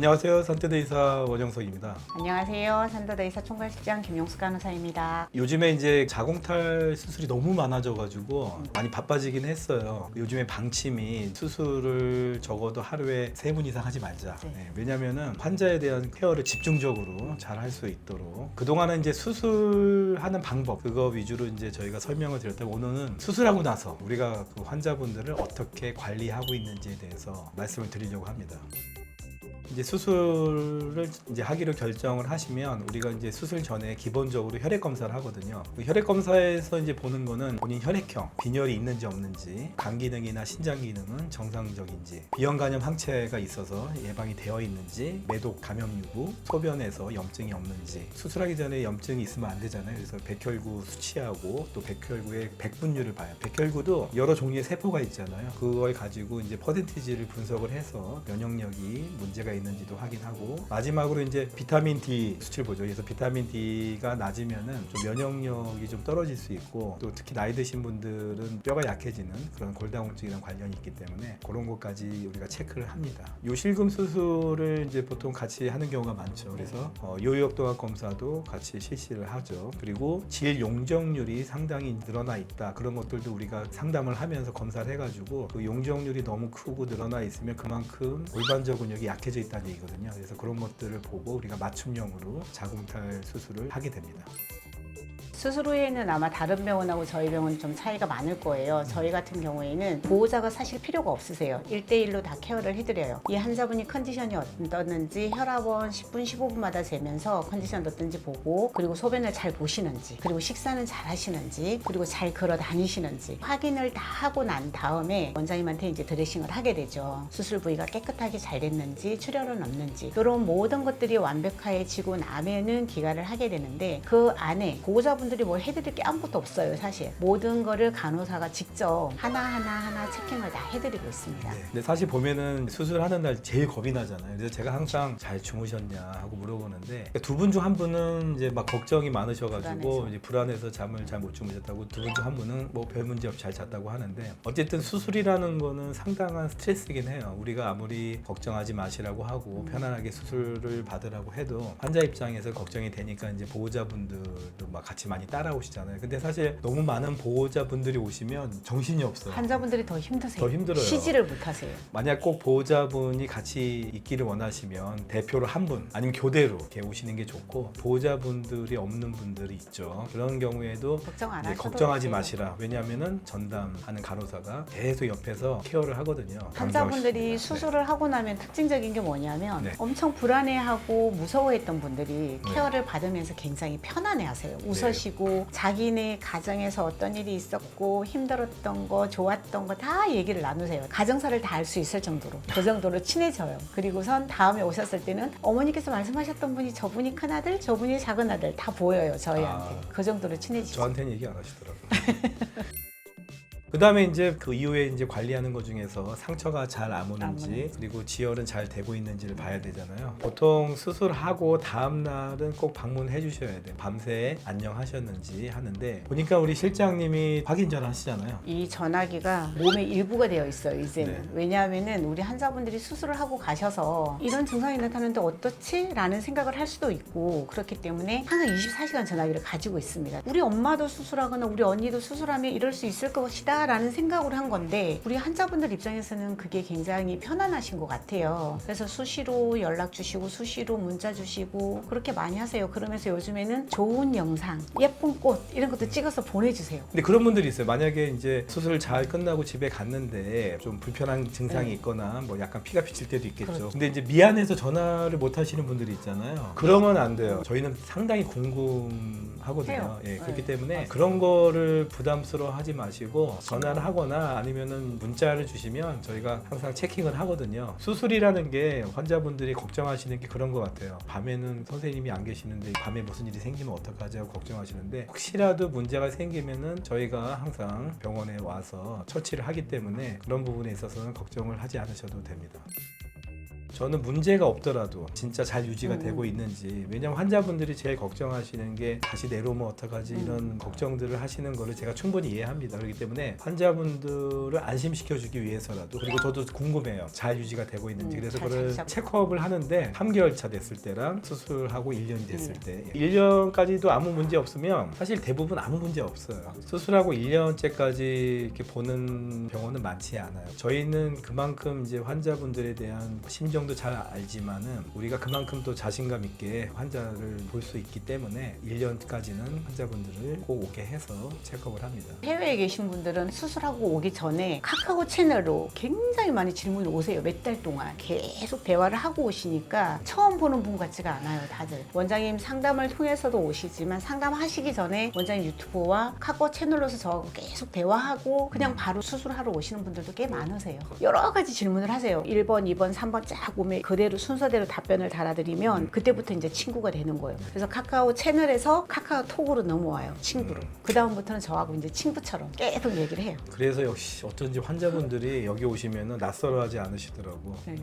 안녕하세요. 산태대이사 원영석입니다. 안녕하세요. 산더데이사 총괄실장 김용숙 간호사입니다. 요즘에 이제 자궁탈 수술이 너무 많아져가지고 많이 바빠지긴 했어요. 요즘에 방침이 수술을 적어도 하루에 세 분 이상 하지 말자. 네. 네, 왜냐면은 환자에 대한 케어를 집중적으로 잘 할 수 있도록 그동안은 이제 수술하는 방법 그거 위주로 이제 저희가 설명을 드렸다면 오늘은 수술하고 나서 우리가 그 환자분들을 어떻게 관리하고 있는지에 대해서 말씀을 드리려고 합니다. 이제 수술을 이제 하기로 결정을 하시면 우리가 이제 수술 전에 기본적으로 혈액 검사를 하거든요. 그 혈액 검사에서 이제 보는 거는 본인 혈액형, 빈혈이 있는지 없는지, 간 기능이나 신장 기능은 정상적인지, 비형 간염 항체가 있어서 예방이 되어 있는지, 매독 감염 유구, 소변에서 염증이 없는지, 수술하기 전에 염증이 있으면 안 되잖아요. 그래서 백혈구 수치하고 또 백혈구의 백분율을 봐요. 백혈구도 여러 종류의 세포가 있잖아요. 그걸 가지고 이제 퍼센티지를 분석을 해서 면역력이 문제가 있는지도 확인하고 마지막으로 이제 비타민 D 수치를 보죠. 그래서 비타민 D가 낮으면은 좀 면역력이 좀 떨어질 수 있고 또 특히 나이 드신 분들은 뼈가 약해지는 그런 골다공증이랑 관련이 있기 때문에 그런 것까지 우리가 체크를 합니다. 요실금 수술을 이제 보통 같이 하는 경우가 많죠. 그래서 어, 요역도화 검사도 같이 실시를 하죠. 그리고 질 용적률이 상당히 늘어나 있다. 그런 것들도 우리가 상담을 하면서 검사를 해가지고 그 용적률이 너무 크고 늘어나 있으면 그만큼 골반저 근육이 약해져 있다는 얘기거든요. 그래서 그런 것들을 보고 우리가 맞춤형으로 자궁탈 수술을 하게 됩니다. 수술 후에는 아마 다른 병원하고 저희 병원은 좀 차이가 많을 거예요. 저희 같은 경우에는 보호자가 사실 필요가 없으세요. 1대1로 다 케어를 해드려요. 이 환자분이 컨디션이 어떻는지 혈압원 10분, 15분마다 재면서 컨디션 어떤지 보고 그리고 소변을 잘 보시는지 그리고 식사는 잘 하시는지 그리고 잘 걸어 다니시는지 확인을 다 하고 난 다음에 원장님한테 이제 드레싱을 하게 되죠. 수술 부위가 깨끗하게 잘 됐는지 출혈은 없는지 이런 모든 것들이 완벽해지고 나면은 기가를 하게 되는데 그 안에 보호자분 들이 뭘 해드릴 게 아무것도 없어요 사실. 모든 거를 간호사가 직접 하나하나 하나 체킹을 다 해드리고 있습니다. 네. 근데 사실 보면은 수술하는 날 제일 겁이 나잖아요. 그래서 제가 항상 잘 주무셨냐 하고 물어보는데 두 분 중 한 분은 이제 막 걱정이 많으셔가지고 불안해서. 이제 불안해서 잠을 잘 못 주무셨다고 두 분 중 한 분은 뭐 별 문제 없이 잘 잤다고 하는데 어쨌든 수술이라는 거는 상당한 스트레스긴 해요. 우리가 아무리 걱정하지 마시라고 하고 편안하게 수술을 받으라고 해도 환자 입장에서 걱정이 되니까 이제 보호자분들도 막 같이 많이 따라오시잖아요. 근데 사실 너무 많은 보호자분들이 오시면 정신이 없어요. 환자분들이 더 힘드세요. 더 힘들어요. 쉬지를 못하세요. 만약 꼭 보호자분이 같이 있기를 원하시면 대표로 한 분 아니면 교대로 이렇게 오시는 게 좋고 보호자분들이 없는 분들이 있죠. 그런 경우에도 걱정 안 이제 하셔도 걱정하지 돼요. 마시라. 왜냐하면은 전담하는 간호사가 계속 옆에서 케어를 하거든요. 환자분들이 강조하십니다. 수술을 하고 나면 특징적인 게 뭐냐면 네. 엄청 불안해하고 무서워했던 분들이 네. 케어를 받으면서 굉장히 편안해하세요. 웃으시고 자기네 가정에서 어떤 일이 있었고 힘들었던 거 좋았던 거 다 얘기를 나누세요. 가정사를 다 알 수 있을 정도로 그 정도로 친해져요. 그리고선 다음에 오셨을 때는 어머니께서 말씀하셨던 분이 저분이 큰 아들, 저분이 작은 아들 다 보여요 저희한테. 아. 그 정도로 친해지죠. 저한테는 얘기 안 하시더라고요. 그 다음에 이제 그 이후에 이제 관리하는 것 중에서 상처가 잘 안 오는지. 그리고 지혈은 잘 되고 있는지를 봐야 되잖아요. 보통 수술하고 다음 날은 꼭 방문해 주셔야 돼요. 밤새 안녕하셨는지 하는데 보니까 우리 실장님이 확인 잘 하시잖아요. 이 전화기가 몸의 일부가 되어 있어요 이제는 네. 왜냐하면은 우리 환자분들이 수술을 하고 가셔서 이런 증상이 나타나는데 어떻지? 라는 생각을 할 수도 있고 그렇기 때문에 항상 24시간 전화기를 가지고 있습니다 우리 엄마도 수술하거나 우리 언니도 수술하면 이럴 수 있을 것이다 라는 생각으로 한 건데 우리 환자분들 입장에서는 그게 굉장히 편안하신 것 같아요 그래서 수시로 연락 주시고 수시로 문자 주시고 그렇게 많이 하세요 그러면서 요즘에는 좋은 영상 예쁜 꽃 이런 것도 찍어서 보내주세요 근데 그런 분들이 있어요. 만약에 이제 수술 잘 끝나고 집에 갔는데 좀 불편한 증상이 네. 있거나 뭐 약간 피가 비칠 때도 있겠죠. 그렇죠. 근데 이제 미안해서 전화를 못 하시는 분들이 있잖아요. 그러면 안 돼요. 저희는 상당히 궁금하거든요. 해요. 예, 그렇기 네. 때문에 맞아요. 그런 거를 부담스러워 하지 마시고 전화를 하거나 아니면은 문자를 주시면 저희가 항상 체킹을 하거든요. 수술이라는 게 환자분들이 걱정하시는 게 그런 것 같아요. 밤에는 선생님이 안 계시는데 밤에 무슨 일이 생기면 어떡하지 하고 걱정하시는데 혹시라도 문제가 생기면은 저희가 항상 병원에 와서 처치를 하기 때문에 그런 부분에 있어서는 걱정을 하지 않으셔도 됩니다. 저는 문제가 없더라도 진짜 잘 유지가 음. 되고 있는지 왜냐면 환자분들이 제일 걱정하시는 게 다시 내려오면 어떡하지 음. 이런 걱정들을 하시는 거를 제가 충분히 이해합니다. 그렇기 때문에 환자분들을 안심시켜 주기 위해서라도 그리고 저도 궁금해요. 잘 유지가 되고 있는지. 음, 그래서 잘 그걸 잡- 체크업을 하는데 3개월 차 됐을 때랑 수술하고 1년이 됐을 음. 때 1년까지도 아무 문제 없으면 사실 대부분 아무 문제 없어요. 수술하고 1년째까지 이렇게 보는 병원은 많지 않아요. 저희는 그만큼 이제 환자분들에 대한 심정 도 잘 알지만은 우리가 그만큼 또 자신감 있게 환자를 볼 수 있기 때문에 1년까지는 환자분들을 꼭 오게 해서 체크업을 합니다 해외에 계신 분들은 수술하고 오기 전에 카카오 채널로 굉장히 많이 질문이 오세요. 몇 달 동안 계속 대화를 하고 오시니까 처음 보는 분 같지가 않아요, 다들. 원장님 상담을 통해서도 오시지만 상담하시기 전에 원장님 유튜브와 카카오 채널로서 저하고 계속 대화하고 그냥 바로 수술하러 오시는 분들도 꽤 많으세요. 여러 가지 질문을 하세요. 1번, 2번, 3번 쫙 오면 그대로 순서대로 답변을 달아드리면 그때부터 이제 친구가 되는 거예요. 그래서 카카오 채널에서 카카오톡으로 넘어와요, 친구로. 그 다음부터는 저하고 이제 친구처럼 계속 얘기를 해요. 그래서 역시 어쩐지 환자분들이 여기 오시면은 낯설어하지 않으시더라고 네.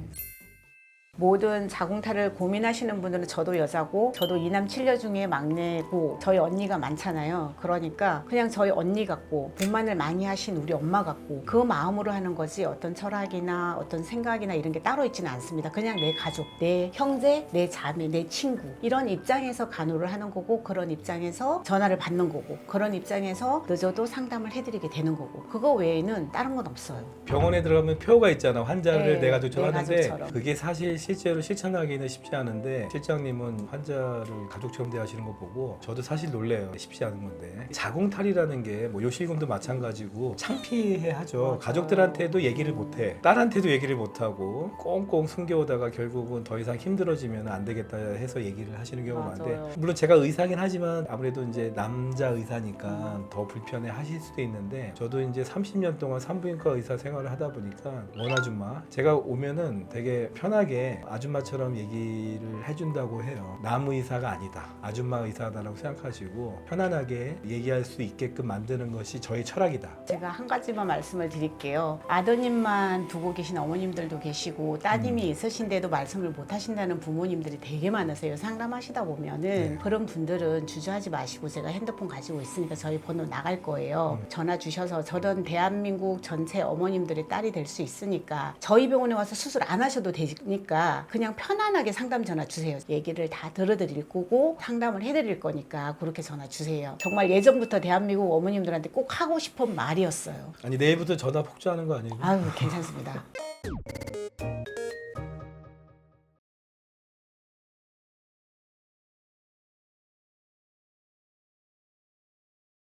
모든 자궁탈을 고민하시는 분들은 저도 여자고 저도 이남 칠녀 중에 막내고 저희 언니가 많잖아요. 그러니까 그냥 저희 언니 같고 분만을 많이 하신 우리 엄마 같고 그 마음으로 하는 거지 어떤 철학이나 어떤 생각이나 이런 게 따로 있지는 않습니다. 그냥 내 가족, 내 형제, 내 자매, 내 친구 이런 입장에서 간호를 하는 거고 그런 입장에서 전화를 받는 거고 그런 입장에서 늦어도 상담을 해드리게 되는 거고 그거 외에는 다른 건 없어요. 병원에 들어가면 표가 있잖아 환자를 네, 내 가족처럼 내 하는데 가족처럼. 그게 사실 실제로 실천하기는 쉽지 않은데 실장님은 환자를 가족처럼 대하시는 거 보고 저도 사실 놀래요 쉽지 않은 건데 자궁탈이라는 게 뭐 요실금도 마찬가지고 창피해하죠 맞아요. 가족들한테도 얘기를 못해 딸한테도 얘기를 못하고 꽁꽁 숨겨오다가 결국은 더 이상 힘들어지면 안 되겠다 해서 얘기를 하시는 경우가. 많은데 물론 제가 의사긴 하지만 아무래도 이제 남자 의사니까 더 불편해 하실 수도 있는데 저도 이제 30년 동안 산부인과 의사 생활을 하다 보니까 원아줌마 제가 오면은 되게 편하게 아줌마처럼 얘기를 해준다고 해요 남 의사가 아니다 아줌마 의사다라고 생각하시고 편안하게 얘기할 수 있게끔 만드는 것이 저의 철학이다 제가 한 가지만 말씀을 드릴게요. 아드님만 두고 계신 어머님들도 계시고 따님이 있으신데도 말씀을 못 하신다는 부모님들이 되게 많으세요. 상담하시다 보면은 네. 그런 분들은 주저하지 마시고 제가 핸드폰 가지고 있으니까 저희 번호 나갈 거예요. 전화 주셔서 저런 대한민국 전체 어머님들의 딸이 될 수 있으니까 저희 병원에 와서 수술 안 하셔도 되니까 그냥 편안하게 상담 전화 주세요. 얘기를 다 들어드릴 거고 상담을 해드릴 거니까 그렇게 전화 주세요. 정말 예전부터 대한민국 어머님들한테 꼭 하고 싶은 말이었어요. 아니 내일부터 전화 폭주하는 거 아니고 아유 괜찮습니다.